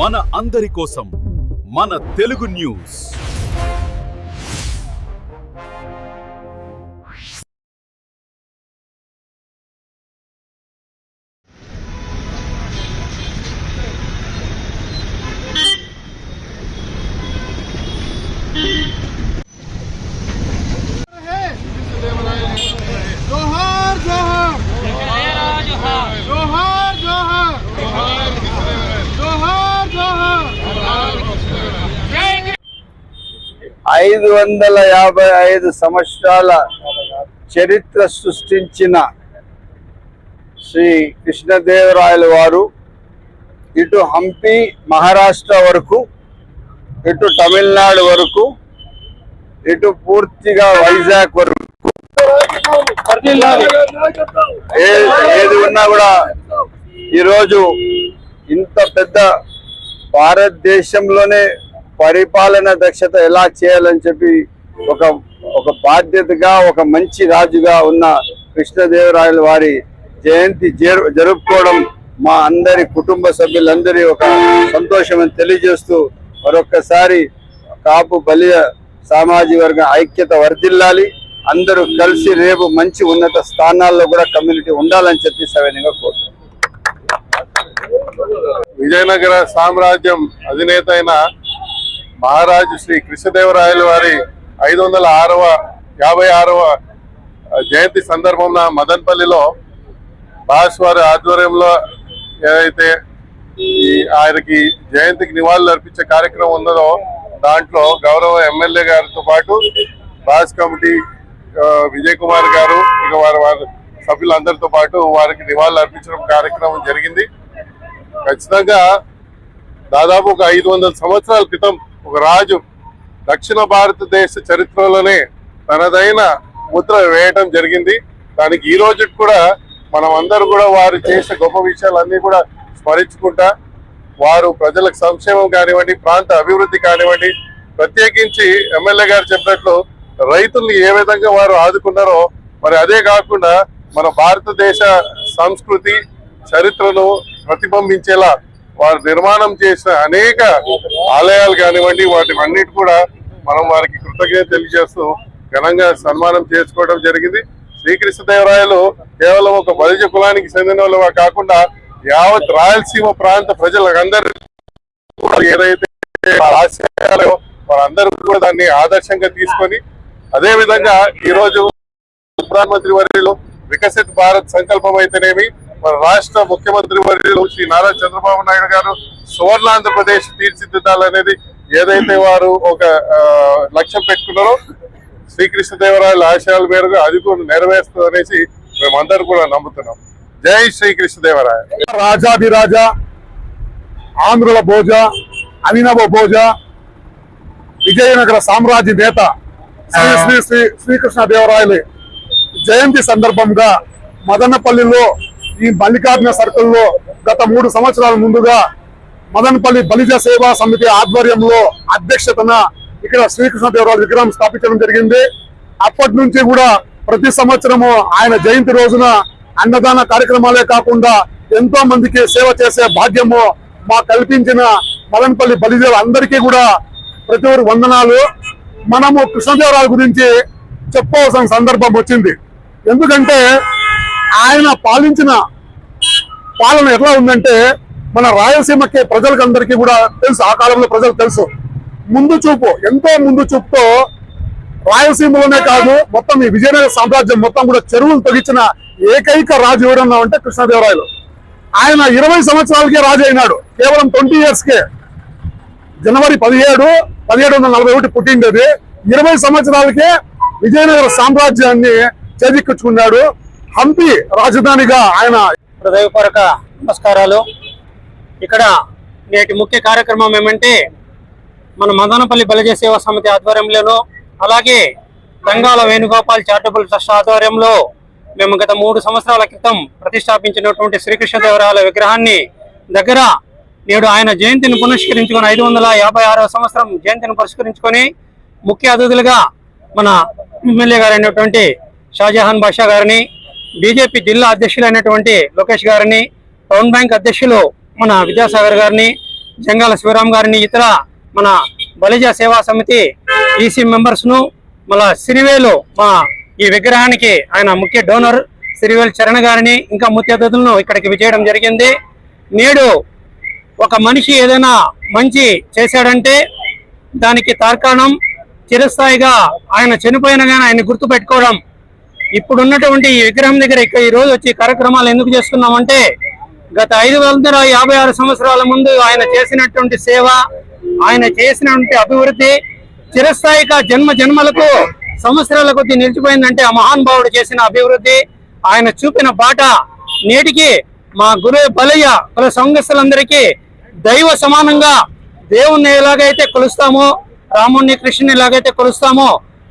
మన అందరి కోసం మన తెలుగు న్యూస్. వందల యాభై ఐదు సంవత్సరాల చరిత్ర సృష్టించిన శ్రీ కృష్ణదేవరాయల వారు ఇటు హంపి మహారాష్ట్ర వరకు ఇటు తమిళనాడు వరకు ఇటు పూర్తిగా వైజాగ్ వరకు. ఏది ఉన్నా కూడా ఈరోజు ఇంత పెద్ద భారతదేశంలోనే పరిపాలన దక్షత ఎలా చేయాలని చెప్పి ఒక ఒక బాధ్యతగా ఒక మంచి రాజుగా ఉన్న కృష్ణదేవరాయల వారి జయంతి జరుపుకోవడం మా అందరి కుటుంబ సభ్యులందరి ఒక సంతోషం అని తెలియజేస్తూ మరొక్కసారి కాపు బలియ సామాజిక వర్గ ఐక్యత వర్ధిల్లాలి. అందరూ కలిసి రేపు మంచి ఉన్నత స్థానాల్లో కూడా కమ్యూనిటీ ఉండాలని చెప్పి సవినయంగా కోరుతున్నాను విజయనగర సామ్రాజ్యం అధినేత అయిన మహారాజు శ్రీ కృష్ణదేవరాయల వారి ఐదు వందల ఆరవ యాభై ఆరవ జయంతి సందర్భంన మదన్పల్లిలో భాస్ వారి ఆధ్వర్యంలో ఏదైతే ఈ ఆయనకి జయంతికి నివాళులు అర్పించే కార్యక్రమం ఉన్నదో దాంట్లో గౌరవ ఎమ్మెల్యే గారితో పాటు భాస్ కమిటీ విజయ్ కుమార్ గారు ఇక వారి వారి సభ్యులందరితో పాటు వారికి నివాళులు అర్పించడం కార్యక్రమం జరిగింది. ఖచ్చితంగా దాదాపు ఒక ఐదు వందల సంవత్సరాల క్రితం ఒక రాజు దక్షిణ భారతదేశ చరిత్రలోనే తనదైన ముద్ర వేయటం జరిగింది. దానికి ఈ రోజు కూడా మనం అందరూ కూడా వారు చేసే గొప్ప విషయాలన్నీ కూడా స్మరించుకుంటా వారు ప్రజలకు సంక్షేమం కానివ్వండి ప్రాంత అభివృద్ధి కానివ్వండి ప్రత్యేకించి ఎమ్మెల్యే గారు చెప్పినట్లు రైతుల్ని ఏ విధంగా వారు ఆదుకున్నారో మరి అదే కాకుండా మన భారతదేశ సంస్కృతి చరిత్రను ప్రతిబింబించేలా వారు నిర్మాణం చేసిన అనేక ఆలయాలు కానివ్వండి వాటి అన్నిటి కూడా మనం వారికి కృతజ్ఞత తెలియజేస్తూ ఘనంగా సన్మానం చేసుకోవడం జరిగింది. శ్రీకృష్ణదేవరాయలు కేవలం ఒక బలిజ కులానికి చెందిన వాళ్ళు కాకుండా యావత్ రాయలసీమ ప్రాంత ప్రజలందరూ ఏదైతే ఆశయాలో వారందరూ కూడా దాన్ని ఆదర్శంగా తీసుకొని అదే విధంగా ఈ రోజు ప్రధానమంత్రి వర్యులు వికసిత్ భారత్ సంకల్పం అయితేనేమి మన రాష్ట్ర ముఖ్యమంత్రి వర్యులు శ్రీ నారా చంద్రబాబు నాయుడు గారు సువర్ణ ఆంధ్రప్రదేశ్ తీర్చిదిద్దాలనేది ఏదైతే వారు ఒక లక్ష్యం పెట్టుకున్నారో శ్రీకృష్ణదేవరాయల ఆశయాల మేరకు అది కూడా నెరవేరుస్తుంది అనేసి మేమందరూ కూడా నమ్ముతున్నాం. జై శ్రీకృష్ణదేవరాయ రాజాభిరాజ ఆంధ్రుల భోజ అవినవ భోజ విజయనగర సామ్రాజ్య నేత శ్రీ శ్రీ శ్రీ జయంతి సందర్భంగా మదనపల్లిలో ఈ మల్లికార్జున సర్కిల్లో గత మూడు సంవత్సరాల ముందుగా మదనపల్లి బలిజ సేవా సమితి ఆధ్వర్యంలో అధ్యక్షతన ఇక్కడ శ్రీకృష్ణదేవరాయ విగ్రహం స్థాపించడం జరిగింది. అప్పటి నుంచి కూడా ప్రతి సంవత్సరము ఆయన జయంతి రోజున అన్నదాన కార్యక్రమాలే కాకుండా ఎంతో మందికి సేవ చేసే భాగ్యము మా కల్పించిన మదనపల్లి బలిజల అందరికీ కూడా ప్రతి ఒక్కరు వందనాలు. మనము కృష్ణదేవరాయల గురించి చెప్పవలసిన సందర్భం వచ్చింది. ఎందుకంటే ఆయన పాలించిన పాలన ఎట్లా ఉందంటే మన రాయలసీమకి ప్రజలకు అందరికీ కూడా తెలుసు ఆ కాలంలో ప్రజలకు తెలుసు. ముందు చూపు ఎంతో ముందు చూపుతో రాయలసీమలోనే కాదు మొత్తం ఈ విజయనగర సామ్రాజ్యం మొత్తం కూడా చెరువులు తొగించిన ఏకైక రాజు ఎవరన్నా అంటే కృష్ణదేవరాయలు. ఆయన ఇరవై సంవత్సరాలకే రాజు అయినాడు కేవలం ట్వంటీ ఇయర్స్కే. జనవరి పదిహేడు పదిహేడు వందల నలభై ఒకటి పుట్టిండేది ఇరవై సంవత్సరాలకే విజయనగర సామ్రాజ్యాన్ని చేజిక్కించుకున్నాడు. హంపి రాజధానిగా ఆయన హృదయపూర్వక నమస్కారాలు. ఇక్కడ నేటి ముఖ్య కార్యక్రమం ఏమంటే మన మదనపల్లి బలిజ సేవా సమితి ఆధ్వర్యంలోనూ అలాగే రంగాల వేణుగోపాల్ చారిటబుల్ ట్రస్ట్ ఆధ్వర్యంలో మేము గత మూడు సంవత్సరాల క్రితం ప్రతిష్టాపించినటువంటి శ్రీకృష్ణదేవరాయల విగ్రహాన్ని దగ్గర నేడు ఆయన జయంతిని పునస్కరించుకొని ఐదు వందల యాభై ఆరవ సంవత్సరం జయంతిని పురస్కరించుకొని ముఖ్య అతిథులుగా మన ఎమ్మెల్యే గారైనటువంటి షాజహాన్ బాషా గారిని బీజేపీ జిల్లా అధ్యక్షులైనటువంటి లోకేష్ గారిని టౌన్ బ్యాంక్ అధ్యక్షులు మన విద్యాసాగర్ గారిని జంగాల శివరాం గారిని ఇతర మన బలిజ సేవా సమితి ఈసీ మెంబర్స్ను మళ్ళా సిరివేలు మా ఈ విగ్రహానికి ఆయన ముఖ్య డోనర్ సిరివేలు చరణ్ గారిని ఇంకా ముఖ్య అతిథులను ఇక్కడికి విచేయడం జరిగింది. నేడు ఒక మనిషి ఏదైనా మంచి చేశాడంటే దానికి తార్కాణం చిరస్థాయిగా ఆయన చనిపోయిన కానీ ఆయన గుర్తు ఇప్పుడున్నటువంటి ఇప్పుడు ఉన్నటువంటి ఈ విగ్రహం దగ్గర ఇక్కడ ఈ రోజు వచ్చి కార్యక్రమాలు ఎందుకు చేస్తున్నామంటే గత ఐదు వందల యాభై ఆరు సంవత్సరాల ముందు ఆయన చేసినటువంటి సేవ ఆయన చేసినటువంటి అభివృద్ధి చిరస్థాయిగా జన్మ జన్మలకు సంవత్సరాల కొద్ది నిలిచిపోయిందంటే ఆ మహానుభావుడు చేసిన అభివృద్ధి ఆయన చూపిన బాట నేటికి మా గురు బలయ్య కుల సంఘస్థులందరికీ దైవ సమానంగా దేవుణ్ణి ఎలాగైతే కొలుస్తామో రాముణ్ణి కృష్ణుని ఎలాగైతే కొలుస్తామో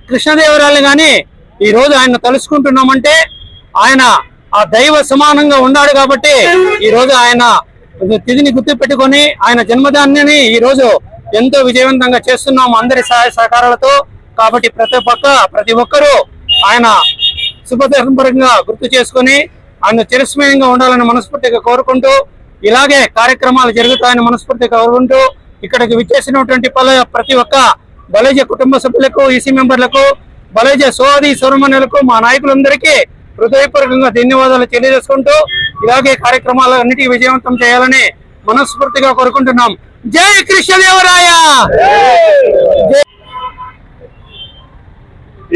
కృష్ణదేవరాయలు గాని ఈ రోజు ఆయన తలుసుకుంటున్నామంటే ఆయన ఆ దైవ సమానంగా ఉన్నాడు కాబట్టి ఈ రోజు ఆయన తిథిని గుర్తు పెట్టుకొని ఆయన జన్మదాన్ని ఈ రోజు ఎంతో విజయవంతంగా చేస్తున్నాము అందరి సహాయ సహకారాలతో. కాబట్టి ప్రతి ఒక్క ప్రతి ఒక్కరూ ఆయన శుభపరంగా గుర్తు చేసుకొని ఆయన చిరస్మయంగా ఉండాలని మనస్ఫూర్తిగా కోరుకుంటూ ఇలాగే కార్యక్రమాలు జరుగుతాయని మనస్ఫూర్తిగా కోరుకుంటూ ఇక్కడికి విచ్చేసినటువంటి పల ప్రతి ఒక్క బలేజ కుటుంబ సభ్యులకు ఈసీ మెంబర్లకు బలేజ సోది సురమణులకు మా నాయకులందరికీ హృదయపూర్వకంగా ధన్యవాదాలు తెలియజేసుకుంటూ ఇలాగే కార్యక్రమాలు అన్నిటి విజయవంతం చేయాలని మనస్ఫూర్తిగా కోరుకుంటున్నాం. జై కృష్ణదేవరాయ!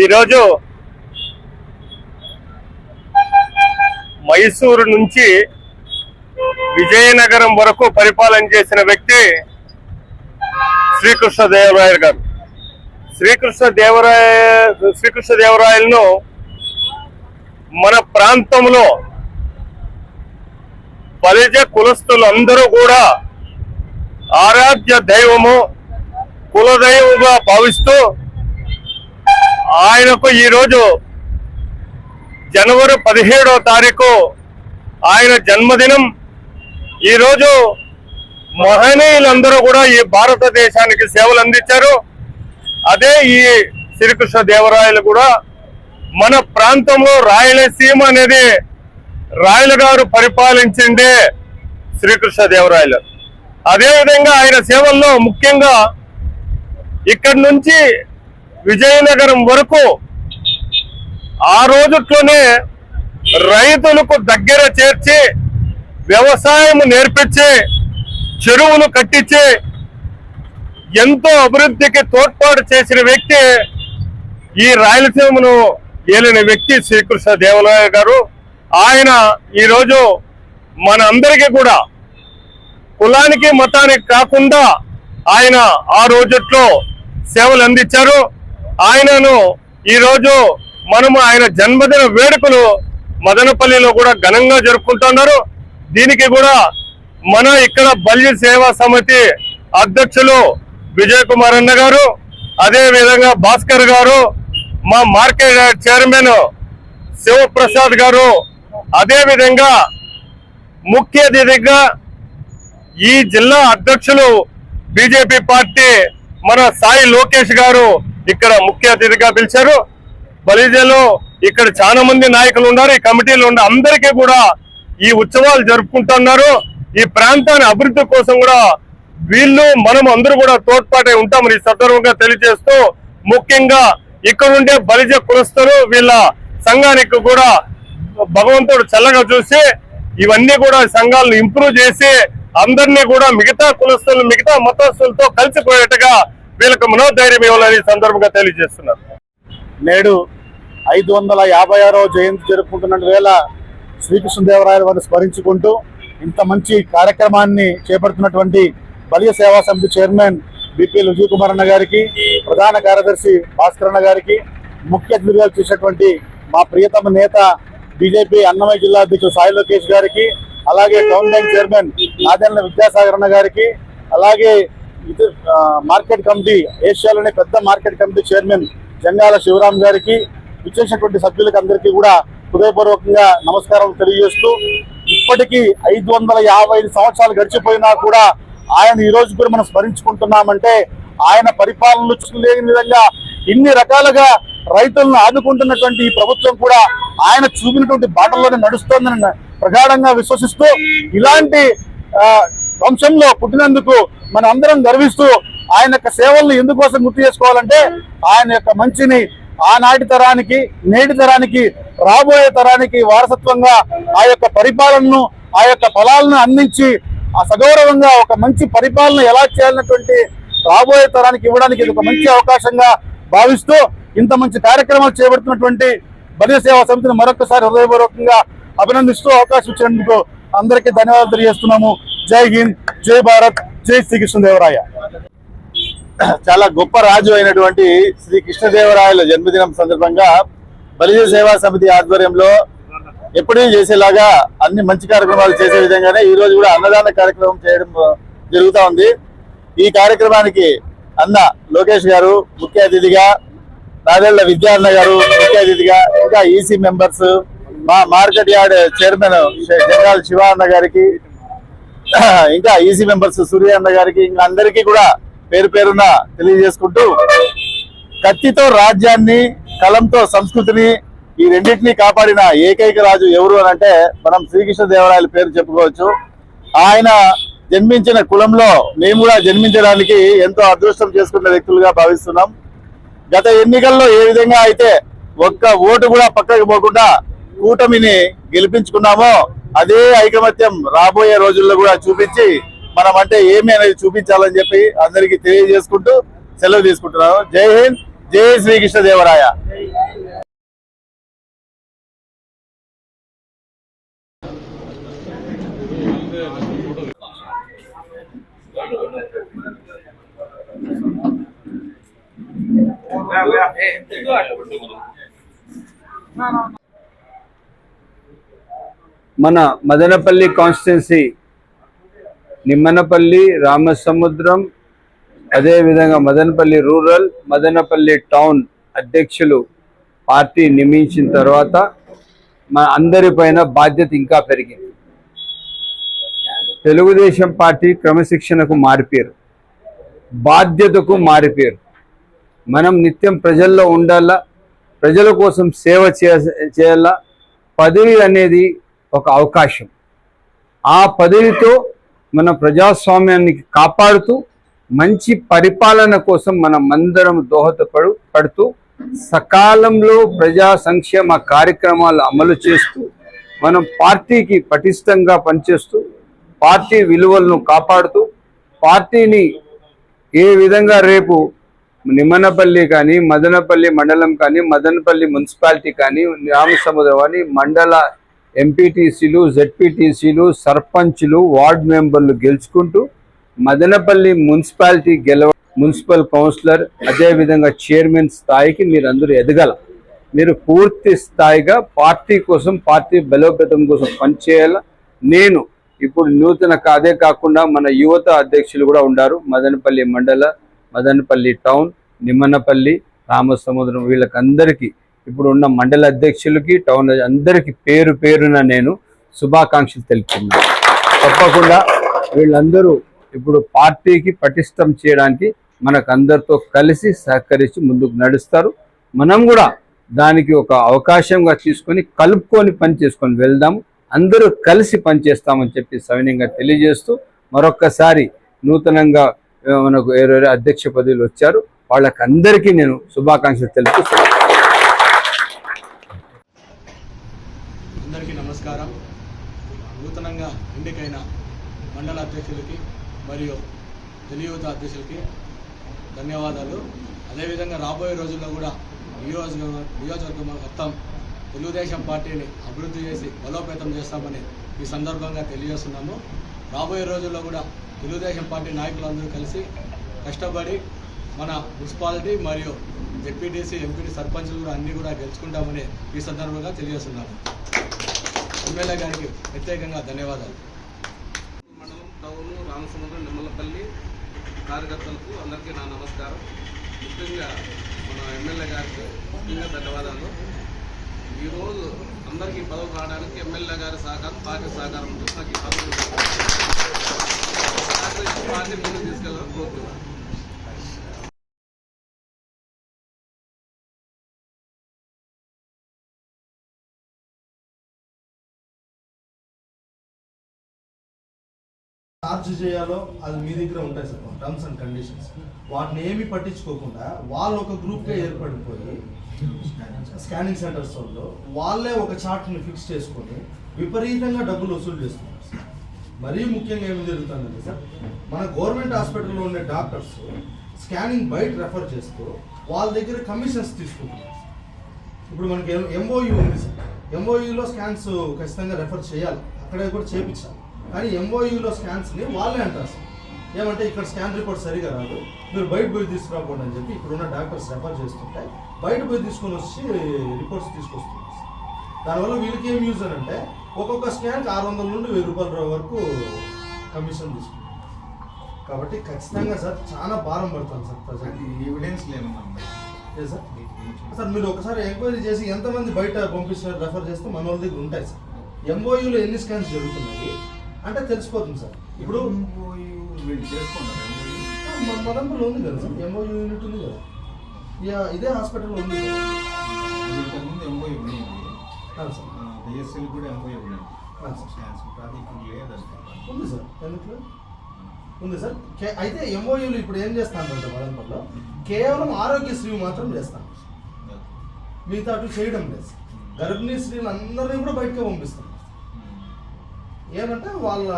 ఈరోజు మైసూరు నుంచి విజయనగరం వరకు పరిపాలన చేసిన వ్యక్తి శ్రీకృష్ణదేవరాయలు గారు. శ్రీకృష్ణ దేవరాయ శ్రీకృష్ణ దేవరాయలను మన ప్రాంతంలో బలిజ కులస్తులందరూ కూడా ఆరాధ్య దైవము కులదైవముగా భావిస్తూ ఆయనకు ఈరోజు జనవరి పదిహేడో తారీఖు ఆయన జన్మదినం. ఈరోజు మహనీయులందరూ కూడా ఈ భారతదేశానికి సేవలు అందించారు. అదే ఈ శ్రీకృష్ణ దేవరాయలు కూడా మన ప్రాంతంలో రాయలసీమ అనేది రాయల గారు పరిపాలించిండే శ్రీకృష్ణ దేవరాయలు. అదేవిధంగా ఆయన సేవల్లో ముఖ్యంగా ఇక్కడి నుంచి విజయనగరం వరకు ఆ రోజుట్లోనే రైతులకు దగ్గర చేర్చి వ్యవసాయం నేర్పించి చెరువులు కట్టించి ఎంతో అభివృద్ధికి తోడ్పాటు చేసిన వ్యక్తి ఈ రాయలసీమను ఏలిన వ్యక్తి శ్రీకృష్ణ దేవరాయ గారు. ఆయన ఈరోజు మన అందరికీ కూడా కులానికి మతానికి కాకుండా ఆయన ఆ రోజుట్లో సేవలు అందించారు. ఆయనను ఈరోజు మనము ఆయన జన్మదిన వేడుకలు మదనపల్లిలో కూడా ఘనంగా జరుపుకుంటున్నారు. దీనికి కూడా మన ఇక్కడ బల్య సేవా సమితి అధ్యక్షులు విజయ్ కుమార్ అన్న గారు అదే విధంగా భాస్కర్ గారు మా మార్కెట్ చైర్మన్ శివప్రసాద్ గారు అదే విధంగా ముఖ్య అతిథిగా ఈ జిల్లా అధ్యక్షులు బీజేపీ పార్టీ మన సాయి లోకేష్ గారు ఇక్కడ ముఖ్య అతిథిగా పిలిచారు. బలిజలో ఇక్కడ చాలా మంది నాయకులు ఉన్నారు. ఈ కమిటీలు ఉన్న అందరికీ కూడా ఈ ఉత్సవాలు జరుపుకుంటున్నారు ఈ ప్రాంతాన్ని అభివృద్ధి కోసం కూడా వీళ్ళు మనం అందరూ కూడా తోడ్పాటై ఉంటామని ఈ సందర్భంగా తెలియజేస్తూ ముఖ్యంగా ఇక్కడ ఉండే బలిజ కులస్తులు వీళ్ళ సంఘానికి కూడా భగవంతుడు చల్లగా చూసి ఇవన్నీ కూడా సంఘాలను ఇంప్రూవ్ చేసి అందరినీ కూడా మిగతా కులస్తులు మిగతా మతస్థులతో కలిసిపోయేట్టుగా వీళ్ళకి మనోధైర్యం ఇవ్వాలని సందర్భంగా తెలియజేస్తున్నారు. నేడు ఐదు వందల యాభై ఆరో జయంతి జరుపుకుంటున్న వేళ శ్రీకృష్ణదేవరాయల వారిని స్మరించుకుంటూ ఇంత మంచి కార్యక్రమాన్ని చేపడుతున్నటువంటి బలియ సేవా సమితి చైర్మన్ బిపిఎల్ విజయ్ కుమార్ అన్న గారికి ప్రధాన కార్యదర్శి భాస్కర్ అన్న గారికి ముఖ్య అతిథిగా చేసినటువంటి మా ప్రియతమ నేత బీజేపీ అన్నమయ్య జిల్లా అధ్యక్షుడు సాయి లోకేష్ గారికి అలాగే town bank chairman Nadendla Vidyasagar అన్న గారికి అలాగే ఇది మార్కెట్ కమిటీ ఏషియాలోనే పెద్ద market committee chairman Jangala Sivaram గారికి ఇచ్చేసినటువంటి సభ్యులకు అందరికీ కూడా హృదయపూర్వకంగా నమస్కారం తెలియజేస్తూ ఇప్పటికీ ఐదు వందల యాభై ఐదు సంవత్సరాలు గడిచిపోయినా కూడా ఆయన ఈ రోజు కూడా మనం స్మరించుకుంటున్నామంటే ఆయన పరిపాలనలు లేని విధంగా ఇన్ని రకాలుగా రైతులను ఆదుకుంటున్నటువంటి ఈ ప్రభుత్వం కూడా ఆయన చూపినటువంటి బాటల్లోనే నడుస్తోందని ప్రగాఢంగా విశ్వసిస్తూ ఇలాంటి వంశంలో పుట్టినందుకు మన అందరం గర్విస్తూ ఆయన యొక్క సేవలను ఎందుకోసం గుర్తు చేసుకోవాలంటే ఆయన యొక్క మంచిని ఆనాటి తరానికి నేటి తరానికి రాబోయే తరానికి వారసత్వంగా ఆ యొక్క పరిపాలనను ఆ యొక్క ఫలాలను అందించి ఆ సగౌరవంగా ఒక మంచి పరిపాలన ఎలా చేయాలన్నటువంటి రాబోయే తరానికి ఇవ్వడానికి ఇది ఒక మంచి అవకాశంగా భావిస్తూ ఇంత మంచి కార్యక్రమాలు చేపడుతున్నటువంటి బలియ సేవా సమితిని మరొకసారి హృదయపూర్వకంగా అభినందిస్తూ అవకాశం ఇచ్చినందుకు అందరికీ ధన్యవాదాలు తెలియజేస్తున్నాము. జై హింద్ జై భారత్ జై శ్రీకృష్ణదేవరాయ. చాలా గొప్ప రాజు అయినటువంటి శ్రీ కృష్ణదేవరాయల జన్మదినం సందర్భంగా బలిజ సేవా సమితి ఆధ్వర్యంలో ఎప్పుడూ చేసేలాగా అన్ని మంచి కార్యక్రమాలు చేసే విధంగానే ఈ రోజు కూడా అన్నదాన కార్యక్రమం చేయడం జరుగుతా ఉంది. ఈ కార్యక్రమానికి అన్న లోకేష్ గారు ముఖ్య అతిథిగా నాదెళ్ళ విద్యాన్న గారు ముఖ్య అతిథిగా ఇంకా ఈసీ మెంబర్స్ మా market yard chairman general Siva అన్న గారికి ఇంకా ఈసీ మెంబర్స్ సూర్య అన్న గారికి ఇంకా అందరికీ కూడా పేరు పేరున తెలియజేసుకుంటూ కత్తితో రాజ్యాన్ని కలంతో సంస్కృతిని ఈ రెండింటినీ కాపాడిన ఏకైక రాజు ఎవరు అని అంటే మనం శ్రీకృష్ణ దేవరాయల పేరు చెప్పుకోవచ్చు. ఆయన జన్మించిన కులంలో మేము కూడా జన్మించడానికి ఎంతో అదృష్టం చేసుకున్న వ్యక్తులుగా భావిస్తున్నాం. గత ఎన్నికల్లో ఏ విధంగా అయితే ఒక్క ఓటు కూడా పక్కకు పోకుండా కూటమిని గెలిపించుకున్నామో అదే ఐకమత్యం రాబోయే రోజుల్లో కూడా చూపించి మనం అంటే ఏమి అనేది చూపించాలని చెప్పి అందరికీ తెలియజేసుకుంటూ సెలవు తీసుకుంటున్నాను. జై హింద్ జై శ్రీకృష్ణ దేవరాయ మన మదనపల్లి కాన్స్టిట్యున్సీ నిమ్మనపల్లి రామసముద్రం అదేవిధంగా మదనపల్లి రూరల్ మదనపల్లి టౌన్ అధ్యక్షులు పార్టీ నియమించిన తర్వాత మన అందరిపైన బాధ్యత ఇంకా పెరిగింది. తెలుగుదేశం పార్టీ క్రమశిక్షణకు మారిపోయారు. బాధ్యతకు మారిపోయారు. మనం నిత్యం ప్రజల్లో ఉండాలా? ప్రజల కోసం సేవ చేయ- చేయాలా? పదవి అనేది ఒక అవకాశం. ఆ పదవితో మన ప్రజాస్వామ్యాన్ని కాపాడుతూ మంచి పరిపాలన కోసం మనం అందరం దోహదపడు పడుతూ సకాలంలో ప్రజా సంక్షేమ కార్యక్రమాలు అమలు చేస్తూ మనం పార్టీకి పటిష్టంగా పనిచేస్తూ పార్టీ విలువలను కాపాడుతూ పార్టీని ఏ విధంగా రేపు నిమ్మనపల్లి కానీ మదనపల్లి మండలం కానీ మదనపల్లి మున్సిపాలిటీ కానీ రామసముద్రం అని మండల ఎంపీటీసీలు జెడ్పీటీసీలు సర్పంచ్లు వార్డ్ మెంబర్లు గెలుచుకుంటూ మదనపల్లి మున్సిపాలిటీ గెలవ మున్సిపల్ కౌన్సిలర్ అదేవిధంగా చైర్మన్ స్థాయికి మీరు అందరూ ఎదగల. మీరు పూర్తి స్థాయిగా పార్టీ కోసం పార్టీ బలోపేతం కోసం పనిచేయాల. నేను ఇప్పుడు నూతన అదే కాకుండా మన యువత అధ్యక్షులు కూడా ఉన్నారు మదనపల్లి మండల మదనపల్లి టౌన్ నిమ్మనపల్లి రామసముద్రం వీళ్ళకందరికీ ఇప్పుడు ఉన్న మండల అధ్యక్షులకి టౌన్ అందరికీ పేరు పేరున నేను శుభాకాంక్షలు తెలుపుతున్నాను. తప్పకుండా వీళ్ళందరూ ఇప్పుడు పార్టీకి పటిష్టం చేయడానికి మనకు అందరితో కలిసి సహకరించి ముందుకు నడుస్తారు. మనం కూడా దానికి ఒక అవకాశంగా తీసుకొని కలుపుకొని పని చేసుకొని వెళ్దాము అందరూ కలిసి పనిచేస్తామని చెప్పి సవినయంగా తెలియజేస్తూ మరొక్కసారి నూతనంగా మనకు ఎవరెవరు అధ్యక్ష పదవులు వచ్చారు. వాళ్ళకందరికీ నేను శుభాకాంక్షలు తెలుపుతున్నాను అందరికీ నమస్కారం. నూతనంగా ఎన్నికైన మండల అధ్యక్షులకి మరియు తెలియత అధ్యక్షులకి ధన్యవాదాలు. అదేవిధంగా రాబోయే రోజుల్లో కూడా నియోజకవర్గం నియోజకవర్గం మొత్తం తెలుగుదేశం పార్టీని అభివృద్ధి చేసి బలోపేతం చేస్తామని ఈ సందర్భంగా తెలియజేస్తున్నాము. రాబోయే రోజుల్లో కూడా తెలుగుదేశం పార్టీ నాయకులందరూ కలిసి కష్టపడి మన మున్సిపాలిటీ మరియు జెడ్పీటీసీ ఎంపీటీ సర్పంచులు కూడా అన్నీ కూడా గెలుచుకుంటామని ఈ సందర్భంగా తెలియజేస్తున్నాను. ఎమ్మెల్యే గారికి ప్రత్యేకంగా ధన్యవాదాలు. మండలం టౌన్ రామసముద్రం నిమ్మలపల్లి కార్యకర్తలకు అందరికీ నా నమస్కారం. ముఖ్యంగా మన ఎమ్మెల్యే గారికి ముఖ్యంగా ధన్యవాదాలు. ఈరోజు అందరికీ పదవి రావడానికి ఎమ్మెల్యే గారి సహకారం పార్టీ సహకారం ఉంటుంది. నాకు ఈ పదవి పార్టీ ముందుకు తీసుకెళ్ళాలని కోరుతున్నాను ఛార్జ్ చేయాలో అది మీ దగ్గర ఉంటాయి సార్ టర్మ్స్ అండ్ కండిషన్స్ వాటిని ఏమి పట్టించుకోకుండా వాళ్ళు ఒక గ్రూప్గా ఏర్పడిపోయి స్కానింగ్ సెంటర్స్ వాళ్ళు వాళ్ళే ఒక చార్ట్ని ఫిక్స్ చేసుకొని విపరీతంగా డబ్బులు వసూలు చేస్తున్నారు మరీ ముఖ్యంగా ఏమి జరుగుతుందంటే సార్ మన గవర్నమెంట్ హాస్పిటల్లో ఉండే డాక్టర్స్ స్కానింగ్ బయట రెఫర్ చేస్తూ వాళ్ళ దగ్గర కమిషన్స్ తీసుకుంటున్నారు ఇప్పుడు మనకి ఎంఓయూ ఉంది సార్. ఎంఓయూలో స్కాన్స్ ఖచ్చితంగా రెఫర్ చేయాలి. అక్కడే కూడా చేపించాలి. కానీ ఎంఓయూలో స్కాన్స్ని వాళ్ళే అంటారు సార్. ఏమంటే ఇక్కడ స్కాన్ రిపోర్ట్ సరిగా రాదు మీరు బయట పోయి తీసుకురాకూడదు అని చెప్పి ఇప్పుడున్న డాక్టర్స్ రెఫర్ చేస్తుంటే బయట పోయి తీసుకొని వచ్చి రిపోర్ట్స్ తీసుకొస్తున్నారు సార్. దానివల్ల వీళ్ళకి ఏం యూజ్ అని అంటే ఒక్కొక్క స్కాన్కి ఆరు వందల నుండి వెయ్యి రూపాయల వరకు కమిషన్ తీసుకుంటారు. కాబట్టి ఖచ్చితంగా సార్ చాలా భారం పడుతుంది సార్ ప్రజెంట్ ఎవిడెన్స్ ఏ సార్? సార్ మీరు ఒకసారి ఎంక్వైరీ చేసి ఎంతమంది బయట పంపిస్తున్నారు రెఫర్ చేస్తే మన వాళ్ళ దగ్గర ఉంటాయి సార్. ఎంఓయూలో ఎన్ని స్కాన్స్ జరుగుతున్నాయి అంటే తెలిసిపోతుంది సార్. ఇప్పుడు మన మదంపులో ఉంది కదా సార్. ఎంఓయూ యూనిట్ ఉంది కదా. ఇదే హాస్పిటల్లో ఉంది ఇంతకుముందు ఎంఓ ఉన్నాయి. అవును సార్. బిఎస్ఎల్ కూడా ఎంఓ ఉన్నాయి. ఇప్పుడు లేదంటే. ఉంది సార్. ఎందుకు? ఉంది సార్. అయితే ఎంఓయూలు ఇప్పుడు ఏం చేస్తానంటే మదంపల్లో కేవలం ఆరోగ్యశ్రీ మాత్రం చేస్తాను. మిగతా అటు చేయడం లేదు సార్. గర్భిణీ స్త్రీలు అందరినీ కూడా బయటకే పంపిస్తాం ఏమంటే వాళ్ళ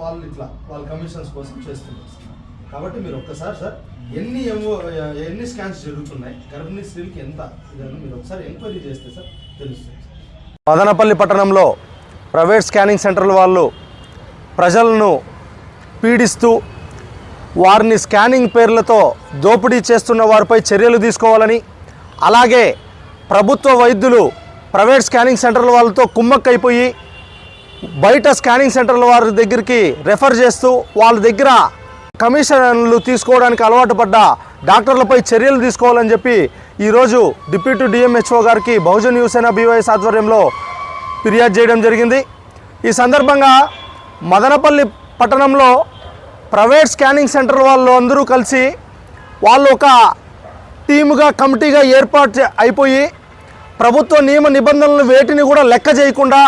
వాళ్ళు ఇట్లా వాళ్ళ కమిషన్స్ కోసం చేస్తున్నారు. కాబట్టి మీరు ఒక్కసారి సార్ ఎన్ని ఎంఓ ఎన్ని స్కాన్స్ జరుగుతున్నాయి గర్భిణీ స్త్రీలకి ఎంత ఇదని మీరు ఒకసారి ఎంక్వైరీ చేస్తే సార్ తెలుస్తుంది. మదనపల్లి పట్టణంలో ప్రైవేట్ స్కానింగ్ సెంటర్ల వాళ్ళు ప్రజలను పీడిస్తూ వారిని స్కానింగ్ పేర్లతో దోపిడీ చేస్తున్న వారిపై చర్యలు తీసుకోవాలని అలాగే ప్రభుత్వ వైద్యులు ప్రైవేట్ స్కానింగ్ సెంటర్ల వాళ్ళతో కుమ్మక్కైపోయి బయట స్కానింగ్ సెంటర్ల వారి దగ్గరికి రెఫర్ చేస్తూ వాళ్ళ దగ్గర కమిషన్లు తీసుకోవడానికి అలవాటు పడ్డ డాక్టర్లపై చర్యలు తీసుకోవాలని చెప్పి ఈరోజు డిప్యూటీ డిఎంహెచ్ఓ గారికి బహుజన్ యువసేన బీవైఎస్ ఆధ్వర్యంలో ఫిర్యాదు చేయడం జరిగింది. ఈ సందర్భంగా మదనపల్లి పట్టణంలో ప్రైవేట్ స్కానింగ్ సెంటర్ వాళ్ళు అందరూ కలిసి వాళ్ళు ఒక టీముగా కమిటీగా ఏర్పాటు అయిపోయి ప్రభుత్వ నియమ నిబంధనలను వేటిని కూడా లెక్క చేయకుండా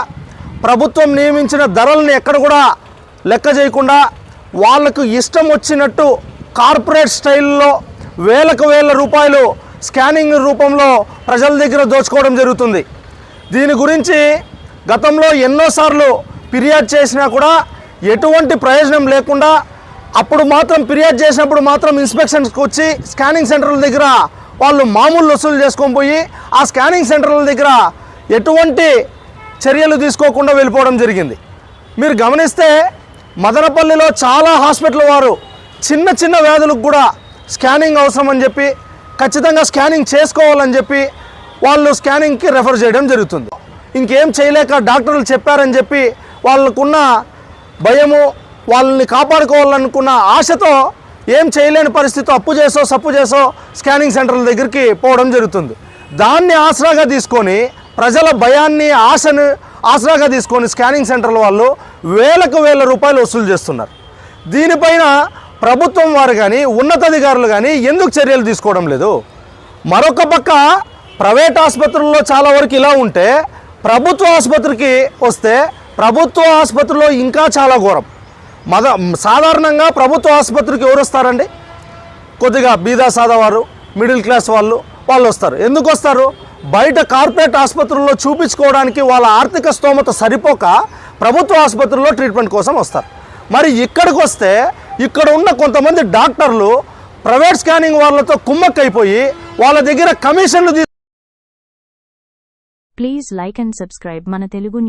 ప్రభుత్వం నియమించిన ధరల్ని ఎక్కడ కూడా లెక్క చేయకుండా వాళ్ళకు ఇష్టం వచ్చినట్టు కార్పొరేట్ స్టైల్లో వేలకు వేల రూపాయలు స్కానింగ్ రూపంలో ప్రజల దగ్గర దోచుకోవడం జరుగుతుంది. దీని గురించి గతంలో ఎన్నోసార్లు ఫిర్యాదు చేసినా కూడా ఎటువంటి ప్రయోజనం లేకుండా అప్పుడు మాత్రం ఫిర్యాదు చేసినప్పుడు మాత్రం ఇన్స్పెక్షన్స్కి వచ్చి స్కానింగ్ సెంటర్ల దగ్గర వాళ్ళు మామూలు వసూలు చేసుకొని పోయి ఆ స్కానింగ్ సెంటర్ల దగ్గర ఎటువంటి చర్యలు తీసుకోకుండా వెళ్ళిపోవడం జరిగింది. మీరు గమనిస్తే మదనపల్లిలో చాలా హాస్పిటల్ వారు చిన్న చిన్న వ్యాధులకు కూడా స్కానింగ్ అవసరం అని చెప్పి ఖచ్చితంగా స్కానింగ్ చేసుకోవాలని చెప్పి వాళ్ళు స్కానింగ్కి రెఫర్ చేయడం జరుగుతుంది. ఇంకేం చేయలేక డాక్టర్లు చెప్పారని చెప్పి వాళ్ళకున్న భయము వాళ్ళని కాపాడుకోవాలనుకున్న ఆశతో ఏం చేయలేని పరిస్థితి అప్పు చేసో సప్పు చేసో స్కానింగ్ సెంటర్ల దగ్గరికి పోవడం జరుగుతుంది. దాన్ని ఆసరాగా తీసుకొని ప్రజల భయాన్ని ఆశను ఆసరాగా తీసుకొని స్కానింగ్ సెంటర్ల వాళ్ళు వేలకు వేల రూపాయలు వసూలు చేస్తున్నారు. దీనిపైన ప్రభుత్వం వారు కానీ ఉన్నతాధికారులు కానీ ఎందుకు చర్యలు తీసుకోవడం లేదు? మరొక పక్క ప్రైవేట్ ఆసుపత్రుల్లో చాలా వరకు ఇలా ఉంటే ప్రభుత్వ ఆసుపత్రికి వస్తే ప్రభుత్వ ఆసుపత్రిలో ఇంకా చాలా ఘోరం. మద సాధారణంగా ప్రభుత్వ ఆసుపత్రికి ఎవరు వస్తారండి? కొద్దిగా బీదా సాదవారు మిడిల్ క్లాస్ వాళ్ళు వాళ్ళు వస్తారు. ఎందుకు వస్తారు? బయట కార్పొరేట్ ఆసుపత్రుల్లో చూపించుకోవడానికి వాళ్ళ ఆర్థిక స్తోమత సరిపోక ప్రభుత్వ ఆసుపత్రుల్లో ట్రీట్మెంట్ కోసం వస్తారు. మరి ఇక్కడికి వస్తే ఇక్కడ ఉన్న కొంతమంది డాక్టర్లు ప్రైవేట్ స్కానింగ్ వాళ్ళతో కుమ్మక్కైపోయి వాళ్ళ దగ్గర కమిషన్లు తీ please like and subscribe Mana Telugu